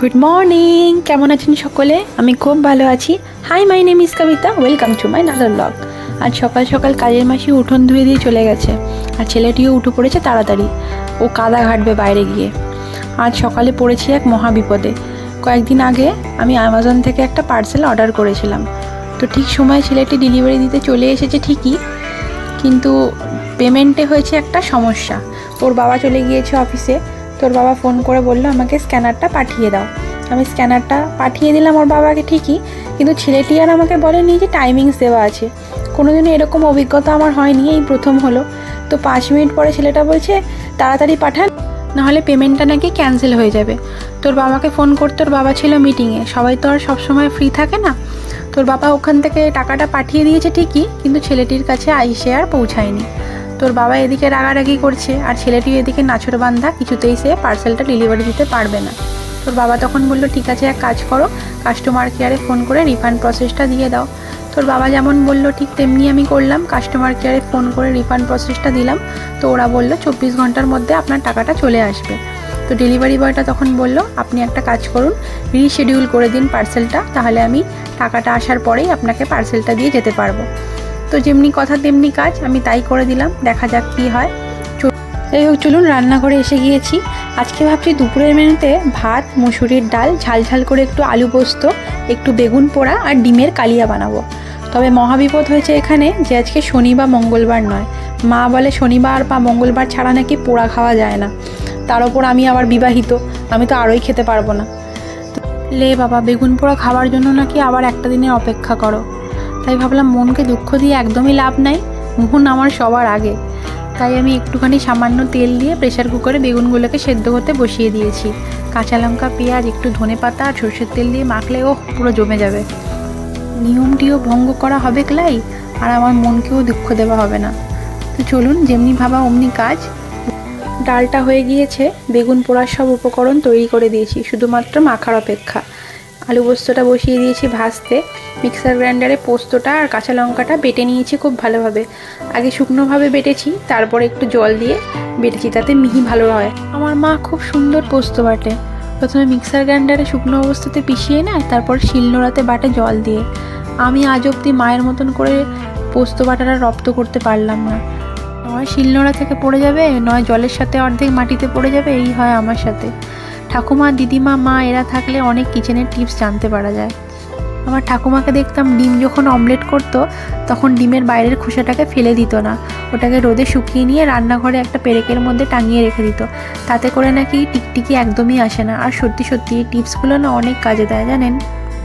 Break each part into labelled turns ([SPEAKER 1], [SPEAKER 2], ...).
[SPEAKER 1] Good morning কেমন আছেন সকলে? আমি খুব ভালো আছি। Hi my name is Kabita welcome to my another blog আজ সকাল সকাল কাজের মাসি উঠোন ধুয়ে দিয়ে চলে গেছে। আর ছেলেটিও উঠে পড়েছে তাড়াতাড়ি। ও কাদা ঘাটবে বাইরে গিয়ে। আজ সকালে পড়েছি এক মহা বিপদে কয়েকদিন আগে আমি অ্যামাজন থেকে একটা পার্সেল অর্ডার করেছিলাম। তো ঠিক সময় ছেলেটি ডেলিভারি দিতে চলে এসেছে ঠিকই। কিন্তু পেমেন্টে হয়েছে একটা সমস্যা। ওর বাবা চলে গিয়েছে অফিসে তোর বাবা ফোন করে বলল, আমাকে স্ক্যানারটা পাঠিয়ে দাও। আমি স্ক্যানারটা পাঠিয়ে দিলাম ওর বাবাকে ঠিকই, কিন্তু ছেলেটি আর আমাকে বলেনি যে টাইমিংস দেওয়া আছে। কোনোদিনও এরকম অভিজ্ঞতা আমার হয়নি, এই প্রথম হলো। তো পাঁচ মিনিট পরে ছেলেটা বলছে, তাড়াতাড়ি পাঠান, নাহলে পেমেন্টটা নাকি ক্যান্সেল হয়ে যাবে। তোর বাবাকে ফোন করতে তোর বাবা ছিল মিটিংয়ে সবাই তো আর সবসময় ফ্রি থাকে না। তোর বাবা ওখান থেকে টাকাটা পাঠিয়ে দিয়েছে ঠিকই, কিন্তু ছেলেটির কাছে আইসে আর পৌঁছায়নি। তোর বাবা এদিকে রাগারাগি করছে, আর ছেলেটি এদিকে নাছর বান্ধা কিছুতেই সে পার্সেলটা ডেলিভারি দিতে পারবে না। তোর বাবা তখন বলল, ঠিক আছে, এক কাজ করো কাস্টমার কেয়ারে ফোন করে রিফান্ড প্রসেসটা দিয়ে দাও। তোর বাবা যেমন বলল, ঠিক তেমনি আমি করলাম কাস্টমার কেয়ারে ফোন করে রিফান্ড প্রসেসটা দিলাম। তো ওরা বলল, চব্বিশ ঘণ্টার মধ্যে আপনার টাকাটা চলে আসবে। তো ডেলিভারি বয়টা তখন বলল, আপনি একটা কাজ করুন রিশেডিউল করে দিন পার্সেলটা তাহলে আমি টাকাটা আসার পরেই আপনাকে পার্সেলটা দিয়ে যেতে পারব। তো যেমনি কথা তেমনি কাজ, আমি তাই করে দিলাম, দেখা যাক কী হয়। যাই হোক, চলুন রান্নাঘরে এসে গিয়েছি। আজকে ভাবছি দুপুরের মেনুতে ভাত, মুসুরির ডাল, ঝাল ঝাল করে একটু আলু পোস্ত, একটু বেগুন পোড়া আর ডিমের কালিয়া বানাবো। তবে মহাবিপদ হয়েছে এখানে যে আজকে শনি বা মঙ্গলবার নয়। মা বলে শনিবার বা মঙ্গলবার ছাড়া নাকি পোড়া খাওয়া যায় না। তার ওপর আমি আবার বিবাহিত, আমি তো আরোই খেতে পারব না। লে বাবা, বেগুন পোড়া খাওয়ার জন্য নাকি আবার একটা দিনের অপেক্ষা করো। তাই ভাবলাম মনকে দুঃখ দিয়ে একদমই লাভ নাই, মোহন আমার সবার আগে। তাই আমি একটুখানি সামান্য তেল দিয়ে প্রেশার কুকারে বেগুনগুলোকে সেদ্ধ হতে বসিয়ে দিয়েছি। কাঁচা লঙ্কা, পেঁয়াজ, একটু ধনে পাতা আর সর্ষের তেল দিয়ে মাখলে ও পুরো জমে যাবে। নিয়মটিও ভঙ্গ করা হবে ক্লাই, আর আমার মনকেও দুঃখ দেওয়া হবে না। তো চলুন, যেমনি ভাবা অমনি কাজ। ডালটা হয়ে গিয়েছে, বেগুন পোড়ার সব উপকরণ তৈরি করে দিয়েছি, শুধুমাত্র মাখার অপেক্ষা। আলু পোস্তটা বসিয়ে দিয়েছি ভাজতে। মিক্সার গ্রাইন্ডারে পোস্তটা আর কাঁচা লঙ্কাটা বেটে নিয়েছি খুব ভালোভাবে। আগে শুকনোভাবে বেটেছি, তারপরে একটু জল দিয়ে বেটেছি, তাতে মিহি ভালো হয়। আমার মা খুব সুন্দর পোস্ত বাটে। প্রথমে মিক্সার গ্রাইন্ডারে শুকনো অবস্থাতে পিষিয়ে নেয়, তারপর শিলনোড়াতে বাটে জল দিয়ে। আমি আজ অবধি মায়ের মতন করে পোস্ত বাটাটা রপ্ত করতে পারলাম না। নয় শিলনোড়া থেকে পড়ে যাবে, নয় জলের সাথে অর্ধেক মাটিতে পড়ে যাবে, এই হয় আমার সাথে। ঠাকুমা, দিদিমা, মা, এরা থাকলে অনেক কিচেনের টিপস জানতে পারা যায়। আমার ঠাকুমাকে দেখতাম ডিম যখন অমলেট করতো, তখন ডিমের বাইরের খোসাটাকে ফেলে দিত না। ওটাকে রোদে শুকিয়ে নিয়ে রান্নাঘরে একটা পেরেকের মধ্যে টাঙিয়ে রেখে দিত। তাতে করে নাকি টিকটিকি একদমই আসে না। আর সত্যি সত্যি এই টিপসগুলো না অনেক কাজে দেয়, জানেন?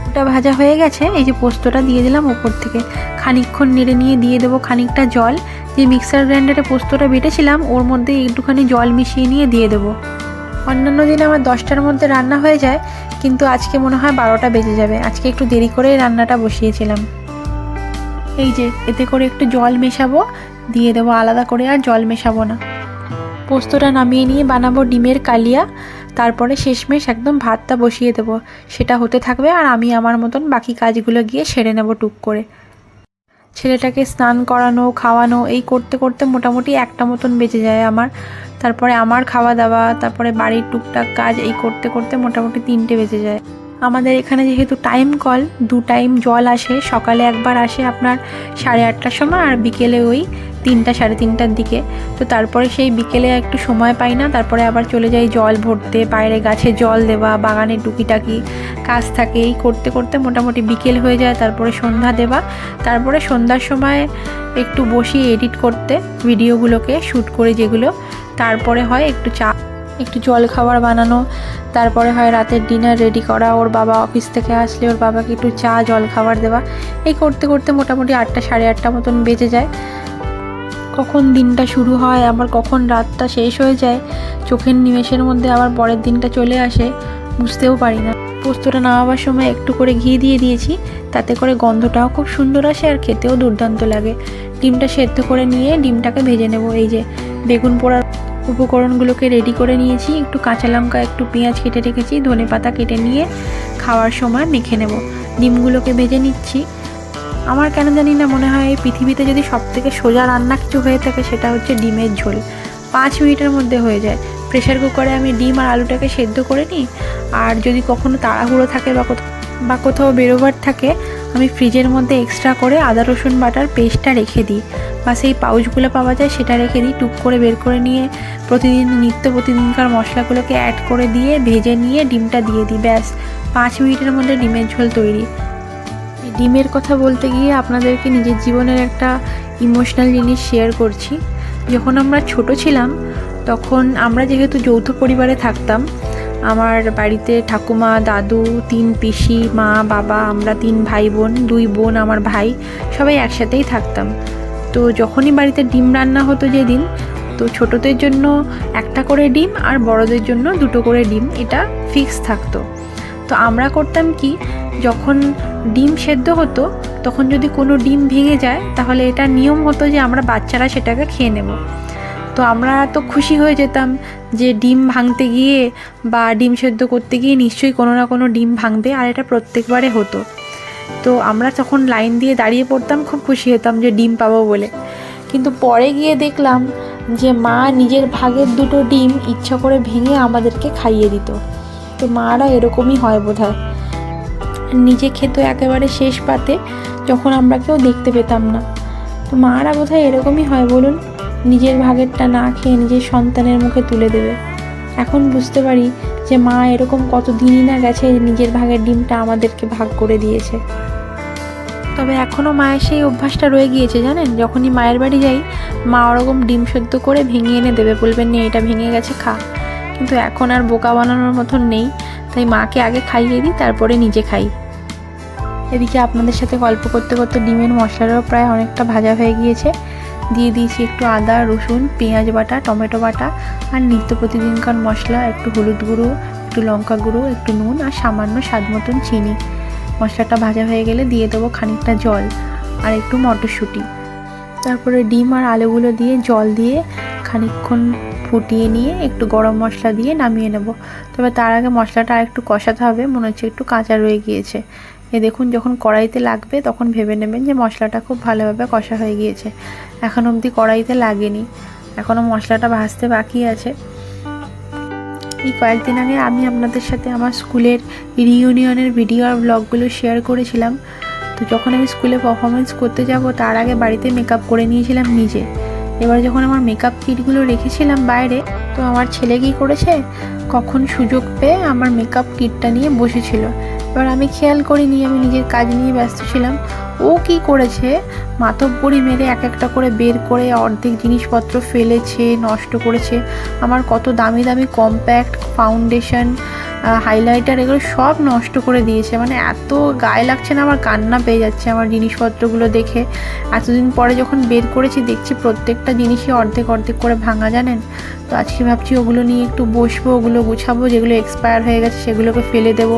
[SPEAKER 1] ওটা ভাজা হয়ে গেছে, এই যে পোস্তটা দিয়ে দিলাম ওপর থেকে। খানিকক্ষণ নেড়ে নিয়ে দিয়ে দেবো খানিকটা জল। যে মিক্সার গ্রাইন্ডারে পোস্তটা বেটেছিলাম, ওর মধ্যে একটুখানি জল মিশিয়ে নিয়ে দিয়ে দেবো। অন্যান্য দিন আমার দশটার মধ্যে রান্না হয়ে যায়, কিন্তু আজকে মনে হয় বারোটা বেজে যাবে। আজকে একটু দেরি করেই রান্নাটা বসিয়েছিলাম। এই যে, এতে করে একটু জল মেশাবো, দিয়ে দেবো আলাদা করে আর জল মেশাবো না। পোস্তটা নামিয়ে নিয়ে বানাবো ডিমের কালিয়া, তারপরে শেষমেশ একদম ভাতটা বসিয়ে দেবো। সেটা হতে থাকবে আর আমি আমার মতন বাকি কাজগুলো গিয়ে সেরে নেব টুক করে। ছেলেটাকে স্নান করানো, খাওয়ানো, এই করতে করতে মোটামুটি একটা মতন বেঁচে যায় আমার। তারপরে আমার খাওয়া দাওয়া, তারপরে বাড়ির টুকটাক কাজ, এই করতে করতে মোটামুটি তিনটে বেঁচে যায়। আমাদের এখানে যেহেতু টাইম কল দু টাইম জল আসে, সকালে একবার আসে আপনার সাড়ে আটটার সময় আর বিকেলে ওই তিনটা, সাড়ে তিনটার দিকে। তো তারপরে সেই বিকেলে একটু সময় পাই না, তারপরে আবার চলে যাই জল ভরতে, বাইরে গাছে জল দেওয়া, বাগানে টুকিটাকি কাজ থাকে, এই করতে করতে মোটামুটি বিকেল হয়ে যায়, তারপরে সন্ধ্যা দেওয়া। তারপরে সন্ধ্যার সময় একটু বসি এডিট করতে ভিডিওগুলোকে শ্যুট করে যেগুলো। তারপরে হয় একটু চা একটু জল খাবার বানানো। তারপরে হয় রাতের ডিনার রেডি করা। ওর বাবা অফিস থেকে আসলে ওর বাবাকে একটু চা, জল খাবার দেওয়া। এই করতে করতে মোটামুটি আটটা, সাড়ে আটটা মতন বেজে যায়। কখন দিনটা শুরু হয়, আবার কখন রাতটা শেষ হয়ে যায়, চোখের নিমেষের মধ্যে আবার পরের দিনটা চলে আসে, বুঝতেও পারি না। পোস্তটা নামাবার সময় একটু করে ঘি দিয়ে দিয়েছি, তাতে করে গন্ধটাও খুব সুন্দর আসে আর খেতেও দুর্দান্ত লাগে। ডিমটা সেদ্ধ করে নিয়ে ডিমটাকে ভেজে নেব। এই যে বেগুন পোড়ার উপকরণগুলোকে রেডি করে নিয়েছি। একটু কাঁচা লঙ্কা, একটু পেঁয়াজ কেটে রেখেছি, ধনে পাতা কেটে নিয়ে খাওয়ার সময় মেখে নেব। ডিমগুলোকে ভেজে নিচ্ছি। আমার কেন জানি না মনে হয় এই পৃথিবীতে যদি সব থেকে সোজা রান্না কিছু হয়ে থাকে সেটা হচ্ছে ডিমের ঝোল। পাঁচ মিনিটের মধ্যে হয়ে যায়। প্রেশার কুকারে আমি ডিম আর আলুটাকে সেদ্ধ করে নিই। আর যদি কখনো তাড়াহুড়ো থাকে বা কোথাও বা কোথাও বেরোবার থাকে আমি ফ্রিজের মধ্যে এক্সট্রা করে আদা, রসুন বাটার পেস্টটা রেখে দিই। বা সেই পাউচগুলো পাওয়া যায়, সেটা রেখে দিই, টুক করে বের করে নিয়ে প্রতিদিন, নিত্য প্রতিদিনকার মশলাগুলোকে অ্যাড করে দিয়ে ভেজে নিয়ে ডিমটা দিয়ে দিই, ব্যাস। পাঁচ মিনিটের মধ্যে ডিমের ঝোল তৈরি। ডিমের কথা বলতে গিয়ে আপনাদেরকে নিজের জীবনের একটা ইমোশনাল জিনিস শেয়ার করছি। যখন আমরা ছোট ছিলাম, তখন আমরা যেহেতু যৌথ পরিবারে থাকতাম আমার বাড়িতে ঠাকুমা, দাদু, তিন পিসি, মা, বাবা, আমরা তিন ভাই বোন, দুই বোন, আমার ভাই, সবাই একসাথেই থাকতাম। তো যখনই বাড়িতে ডিম রান্না হতো যেদিন, তো ছোটদের জন্য একটা করে ডিম আর বড়দের জন্য দুটো করে ডিম, এটা ফিক্স থাকতো। তো আমরা করতাম কি, যখন ডিম সেদ্ধ হতো, তখন যদি কোনো ডিম ভেঙে যায়, তাহলে এটা নিয়ম হতো যে আমরা বাচ্চারা সেটাকে খেয়ে নেব। তো আমরা তো খুশি হয়ে যেতাম যে ডিম ভাঙতে গিয়ে বা ডিম সেদ্ধ করতে গিয়ে নিশ্চয়ই কোনো না কোনো ডিম ভাঙবে, আর এটা প্রত্যেকবারে হতো। তো আমরা তখন লাইন দিয়ে দাঁড়িয়ে পড়তাম, খুব খুশি হতাম যে ডিম পাবো বলে। কিন্তু পরে গিয়ে দেখলাম যে মা নিজের ভাগের দুটো ডিম ইচ্ছা করে ভেঙে আমাদেরকে খাইয়ে দিত। তো মারা এরকমই হয় বোধ হয় নিজে খেত একেবারে শেষ পাতে, যখন আমরা কেউ দেখতে পেতাম না। তো মারা বোধ হয় এরকমই হয় বলুন। নিজের ভাগেরটা না খেয়ে নিজের সন্তানের মুখে তুলে দেবে। এখন বুঝতে পারি যে মা এরকম কত দিনই না গেছে নিজের ভাগের ডিমটা আমাদেরকে ভাগ করে দিয়েছে। তবে এখনও মায়ের সেই অভ্যাসটা রয়ে গিয়েছে জানেন? যখনই মায়ের বাড়ি যাই, মা ওরকম ডিম সেদ্ধ করে ভেঙে এনে দেবে। বলবেন নে, এটা ভেঙে গেছে, খা। কিন্তু এখন আর বোকা বানানোর মতন নেই। তাই মাকে আগে খাইয়ে দিই, তারপরে নিজে খাই। এদিকে আপনাদের সাথে গল্প করতে করতে ডিমের মশলাটাও প্রায় অনেকটা ভাজা হয়ে গিয়েছে। দিয়ে দিয়েছি একটু আদা, রসুন, পেঁয়াজ বাটা, টমেটো বাটা আর নিত্য প্রতিদিনকার মশলা, একটু হলুদ গুঁড়ো, একটু লঙ্কা গুঁড়ো, একটু নুন আর সামান্য স্বাদ মতন চিনি। মশলাটা ভাজা হয়ে গেলে দিয়ে দেবো খানিকটা জল আর একটু মটরশুঁটি। তারপরে ডিম আর আলুগুলো দিয়ে জল দিয়ে খানিকক্ষণ ফুটিয়ে নিয়ে একটু গরম মশলা দিয়ে নামিয়ে নেব। তবে তার আগে মশলাটা আর একটু কষাতে হবে, মনে হচ্ছে একটু কাঁচা রয়ে গিয়েছে। এ দেখুন, যখন কড়াইতে লাগবে তখন ভেবে নেবেন যে মশলাটা খুব ভালোভাবে কষা হয়ে গিয়েছে। এখন অবধি কড়াইতে লাগেনি। এখনও মশলাটা ভাজতে বাকি আছে। এই কয়েকদিন আগে আমি আপনাদের সাথে আমার স্কুলের রিইউনিয়নের ভিডিও আর ব্লগগুলো শেয়ার করেছিলাম। তো যখন আমি স্কুলে পারফরমেন্স করতে যাব, তার আগে বাড়িতে মেকআপ করে নিয়েছিলাম নিজে। এবার যখন আমার মেকআপ কিটগুলো রেখেছিলাম বাইরে, তো আমার ছেলে কী করেছে? কখন সুযোগ পেয়ে আমার মেকআপ কিটটা নিয়ে বসেছিল। এবার আমি খেয়াল করিনি, আমি নিজের কাজ নিয়ে ব্যস্ত ছিলাম। ও কি করেছে? মাতব্বরি মেরে এক একটা করে বের করে অর্ধেক জিনিসপত্র ফেলেছে, নষ্ট করেছে। আমার কত দামি দামি কম্প্যাক্ট ফাউন্ডেশন হাইলাইটার এগুলো সব নষ্ট করে দিয়েছে। মানে এত গায়ে লাগছে না, আমার কান্না পেয়ে যাচ্ছে আমার জিনিসপত্রগুলো দেখে। এতদিন পরে যখন বের করেছি, দেখছি প্রত্যেকটা জিনিসই অর্ধেক অর্ধেক করে ভাঙা, জানেন? তো আজকে ভাবছি ওগুলো নিয়ে একটু বসবো, ওগুলো গুছাবো, যেগুলো এক্সপায়ার হয়ে গেছে সেগুলোকে ফেলে দেবো।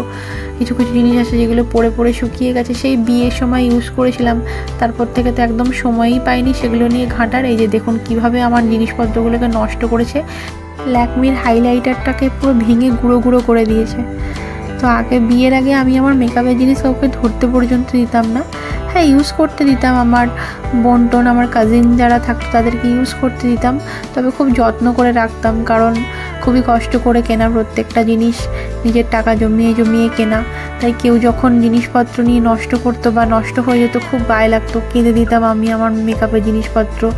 [SPEAKER 1] কিছু কিছু জিনিস আছে যেগুলো পড়ে পড়ে শুকিয়ে গেছে। সেই বিয়ের সময় ইউজ করেছিলাম, তারপর থেকে তো একদম সময়ই পাইনি সেগুলো নিয়ে ঘাঁটার। এই যে দেখুন কীভাবে আমার জিনিসপত্রগুলোকে নষ্ট করেছে ল্যাকমির হাইলাইটারটাকে পুরো ভেঙে গুঁড়ো গুঁড়ো করে দিয়েছে। তো আগে বিয়ের আগে আমি আমার মেকআপের জিনিস কাউকে ধরতে পর্যন্ত দিতাম না। হ্যাঁ ইউজ করতে দিতাম। আমার বোন টোন, আমার কাজিন যারা থাকতো, তাদেরকে ইউজ করতে দিতাম। তবে খুব যত্ন করে রাখতাম, কারণ খুবই কষ্ট করে কেনা প্রত্যেকটা জিনিস। নিজের টাকা জমিয়ে জমিয়ে কেনা। তাই কেউ যখন জিনিসপত্র নিয়ে নষ্ট করতো বা নষ্ট হয়ে যেত, খুব গায়ে লাগতো। কেঁদে দিতাম আমি আমার মেকআপের জিনিসপত্র।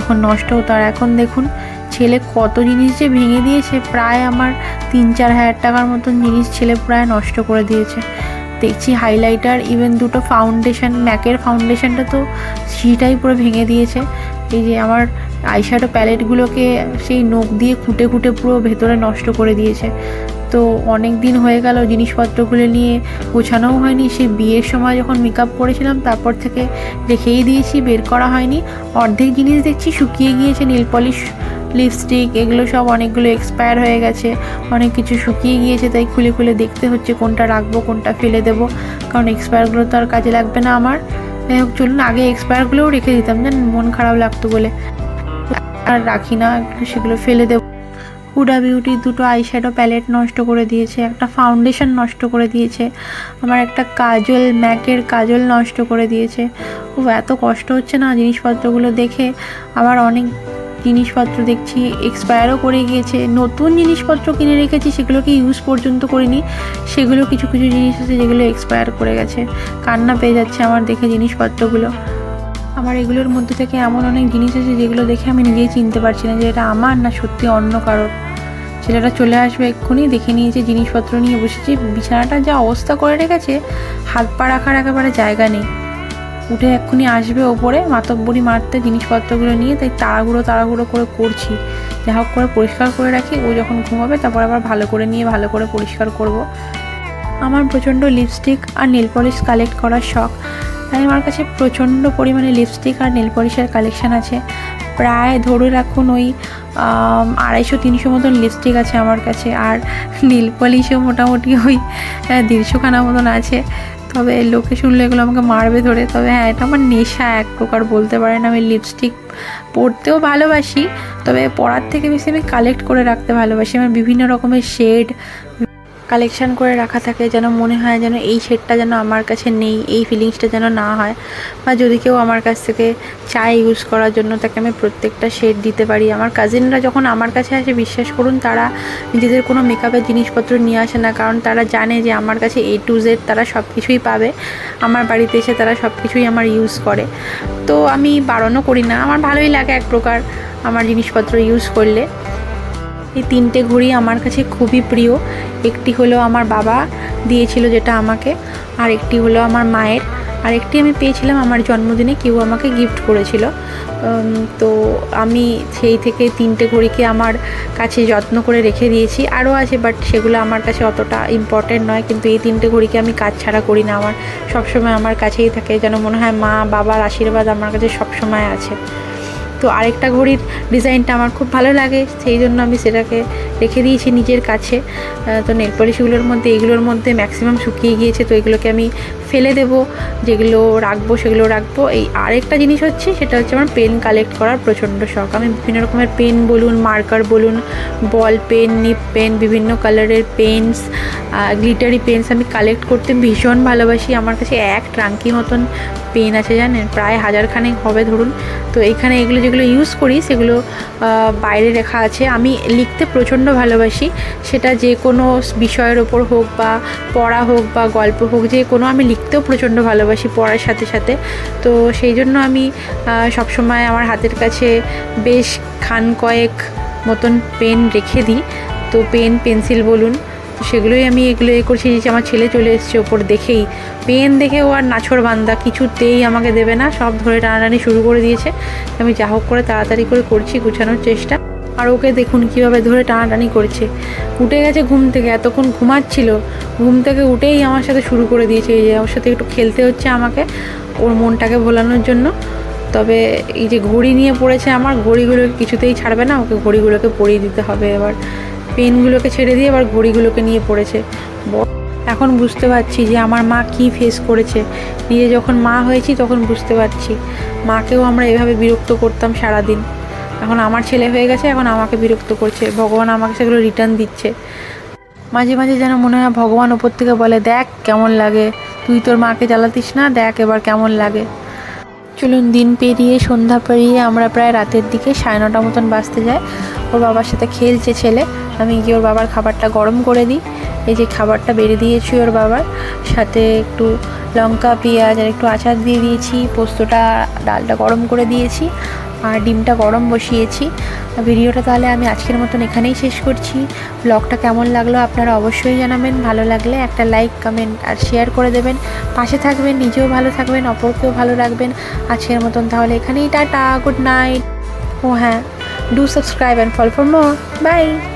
[SPEAKER 1] যখন নষ্ট হতো, আর এখন দেখুন ছেলে কত জিনিস যে ভেঙে দিয়েছে, প্রায় আমার তিন, চার হাজার টাকার মতন জিনিস ছেলে প্রায় নষ্ট করে দিয়েছে। দেখছি হাইলাইটার ইভেন দুটো ফাউন্ডেশন ম্যাকের ফাউন্ডেশনটা তো সেটাই পুরো ভেঙে দিয়েছে। এই যে আমার আইশ্যাডো প্যালেটগুলোকে সেই নখ দিয়ে খুঁটে খুঁটে পুরো ভেতরে নষ্ট করে দিয়েছে। তো অনেক দিন হয়ে গেল, জিনিসপত্রগুলো নিয়ে গোছানোও হয়নি। সেই বিয়ের সময় যখন মেকআপ করেছিলাম, তারপর থেকে রেখেই দিয়েছি, বের করা হয়নি। অর্ধেক জিনিস দেখছি শুকিয়ে গিয়েছে নীল পলিশ লিপস্টিক এগুলো সব অনেকগুলো এক্সপায়ার হয়ে গেছে। অনেক কিছু শুকিয়ে গিয়েছে, তাই খুলে খুলে দেখতে হচ্ছে কোনটা রাখব, কোনটা ফেলে দেবো। কারণ এক্সপায়ারগুলো তো আর কাজে লাগবে না আমার। যাই হোক, চলুন আগে এক্সপায়ারগুলোও রেখে দিতাম, জানেন, মন খারাপ লাগতো বলে। আর রাখি না, সেগুলো ফেলে দেবো। হুডা বিউটির দুটো আইশ্যাডো প্যালেট নষ্ট করে দিয়েছে, একটা ফাউন্ডেশন নষ্ট করে দিয়েছে আমার একটা কাজল, ম্যাকের কাজল নষ্ট করে দিয়েছে। ও এত কষ্ট হচ্ছে না জিনিসপত্রগুলো দেখে। আবার অনেক জিনিসপত্র দেখছি এক্সপায়ারও করে গিয়েছে। নতুন জিনিসপত্র কিনে রেখেছি, সেগুলোকে ইউজ পর্যন্ত করিনি। সেগুলো কিছু কিছু জিনিস আছে যেগুলো এক্সপায়ার করে গেছে। কান্না পেয়ে যাচ্ছে আমার দেখে জিনিসপত্রগুলো। আমার এগুলোর মধ্যে থেকে এমন অনেক জিনিস আছে যেগুলো দেখে আমি নিজেই চিনতে পারছি না যে এটা আমার না সত্যি অন্য কারোর। ছেলেটা চলে আসবে এক্ষুনি, দেখে নিয়েছে জিনিসপত্র নিয়ে বসেছি। বিছানাটা যা অবস্থা করে রেখেছে, হাত পা রাখার একেবারে জায়গা নেই। উঠে এক্ষুনি আসবে ওপরে, মাতব্বরি মারতে জিনিসপত্রগুলো নিয়ে, তাই তাড়াগুড়ো তাড়াগুড়ো করে করছি। যা হোক করে পরিষ্কার করে রাখি, ও যখন ঘুমাবে তারপর আবার ভালো করে নিয়ে ভালো করে পরিষ্কার করব। আমার প্রচণ্ড লিপস্টিক আর নেল পলিশ কালেক্ট করার শখ। তাই আমার কাছে প্রচণ্ড পরিমাণে লিপস্টিক আর নেল পলিশের কালেকশান আছে। প্রায় ধরে রাখুন ওই আড়াইশো, তিনশো মতন লিপস্টিক আছে আমার কাছে। আর নীল পলিশও মোটামুটি ওই দেড়শোখানা মতন আছে। তবে লোকে শুনলে এগুলো আমাকে মারবে ধরে। তবে হ্যাঁ এটা আমার নেশা এক প্রকার বলতে পারেন। আমি লিপস্টিক পরতেও ভালোবাসি, তবে পরার থেকে বেশি আমি কালেক্ট করে রাখতে ভালোবাসি। আমার বিভিন্ন রকমের শেড কালেকশন করে রাখা থাকে, যেন মনে হয় যেন এই শেডটা যেন আমার কাছে নেই, এই ফিলিংসটা যেন না হয়। বা যদি কেউ আমার কাছ থেকে চায় ইউজ করার জন্য, তাকে আমি প্রত্যেকটা শেড দিতে পারি। আমার কাজিনরা যখন আমার কাছে আসে, বিশ্বাস করুন, তারা নিজেদের কোনো মেকআপের জিনিসপত্র নিয়ে আসে না। কারণ তারা জানে যে আমার কাছে এ টু জেড তারা সব কিছুই পাবে। আমার বাড়িতে এসে তারা সব কিছুই আমার ইউজ করে। তো আমি বারণও করি না। আমার ভালোই লাগে এক প্রকার আমার জিনিসপত্র ইউজ করলে। এই তিনটে ঘড়ি আমার কাছে খুবই প্রিয়। একটি হলো আমার বাবা দিয়েছিল যেটা আমাকে আর একটি হলো আমার মায়ের আর একটি আমি পেয়েছিলাম আমার জন্মদিনে, কেউ আমাকে গিফট করেছিল। তো আমি সেই থেকে তিনটে ঘড়িকে আমার কাছে যত্ন করে রেখে দিয়েছি। আরও আছে বাট সেগুলো আমার কাছে অতটা ইম্পর্টেন্ট নয়, কিন্তু এই তিনটে ঘড়িকে আমি কাজ ছাড়া করি না। আমার সবসময় আমার কাছেই থাকে, যেন মনে হয় মা বাবার আশীর্বাদ আমার কাছে সবসময় আছে। তো আরেকটা ঘড়ির ডিজাইনটা আমার খুব ভালো লাগে, সেই জন্য আমি সেটাকে রেখে দিয়েছি নিজের কাছে। তো নেল পলিশগুলোর মধ্যে, এগুলোর মধ্যে ম্যাক্সিমাম শুকিয়ে গিয়েছে, তো এগুলোকে আমি ফেলে দেবো, যেগুলো রাখব, সেগুলো রাখব। এই আরেকটা জিনিস হচ্ছে, সেটা হচ্ছে আমার পেন কালেক্ট করার প্রচণ্ড শখ। আমি বিভিন্ন রকমের পেন বলুন মার্কার বলুন বল পেন নিপ পেন বিভিন্ন কালারের পেন্স গ্লিটারি পেন্স আমি কালেক্ট করতে ভীষণ ভালোবাসি। আমার কাছে এক ট্রাঙ্কি মতন পেন আছে জানেন, প্রায় হাজারখানেক হবে ধরুন। তো এখানে এগুলো যেগুলো ইউজ করি, সেগুলো বাইরে রেখা আছে। আমি লিখতে প্রচণ্ড ভালোবাসি। সেটা যে কোনো বিষয়ের ওপর হোক বা পড়া হোক বা গল্প হোক, যে কোনো আমি লিখতেও প্রচণ্ড ভালোবাসি পড়ার সাথে সাথে। তো সেই জন্য আমি সবসময় আমার হাতের কাছে বেশ খান কয়েক মতন পেন রেখে দিই। তো পেন, পেন্সিল বলুন সেগুলোই আমি এগুলো এ করছি যে আমার ছেলে চলে এসছে ওপর দেখেই। পেন দেখে ও আর নাছর বান্দা, কিছুতেই আমাকে দেবে না, সব ধরে টানাটানি শুরু করে দিয়েছে। আমি যা হোক করে তাড়াতাড়ি করে করছি, গুছানোর চেষ্টা। আর ওকে দেখুন কীভাবে ধরে টানাটানি করছে। উঠে গেছে ঘুম থেকে, এতক্ষণ ঘুমাচ্ছিল, ঘুম থেকে উঠেই আমার সাথে শুরু করে দিয়েছে, এই যে ওর সাথে একটু খেলতে হচ্ছে আমাকে, ওর মনটাকে ভোলানোর জন্য। তবে এই যে ঘড়ি নিয়ে পড়েছে আমার ঘড়িগুলোকে কিছুতেই ছাড়বে না, ওকে ঘড়িগুলোকে পরিয়ে দিতে হবে এবার। পেনগুলোকে ছেড়ে দিয়ে এবার ঘড়িগুলোকে নিয়ে পড়েছে। এখন বুঝতে পারছি যে আমার মা কি ফেস করেছে। নিজে যখন মা হয়েছি তখন বুঝতে পারছি। মাকেও আমরা এভাবে বিরক্ত করতাম সারাদিন। এখন আমার ছেলে হয়ে গেছে, এখন আমাকে বিরক্ত করছে, ভগবান আমাকে সেগুলো রিটার্ন দিচ্ছে। মাঝে মাঝে যেন মনে হয় ভগবান ওপর থেকে বলে, দেখ কেমন লাগে, তুই তোর মাকে জ্বালাতিস না, দেখ এবার কেমন লাগে। চলুন, দিন পেরিয়ে, সন্ধ্যা পেরিয়ে, আমরা প্রায় রাতের দিকে সাড়ে নটা মতন বাঁচতে যাই। ওর বাবার সাথে খেলছে ছেলে, আমি গিয়ে ওর বাবার খাবারটা গরম করে দিই। এই যে খাবারটা বেড়ে দিয়েছি ওর বাবার, সাথে একটু লঙ্কা, পেঁয়াজ আর একটু আচার দিয়ে দিয়েছি, পোস্তটা, ডালটা গরম করে দিয়েছি। আর ডিমটা গরম বসিয়েছি। ভিডিওটা তাহলে আমি আজকের মতন এখানেই শেষ করছি। ব্লগটা কেমন লাগল আপনারা অবশ্যই জানাবেন। ভালো লাগলে একটা লাইক, কমেন্ট আর শেয়ার করে দেবেন। পাশে থাকবেন, নিজেও ভালো থাকবেন, অপরকেও ভালো রাখবেন। আজকের মতন তাহলে এখানেই টাটা, গুড নাইট। ও হ্যাঁ do subscribe and follow for more. Bye.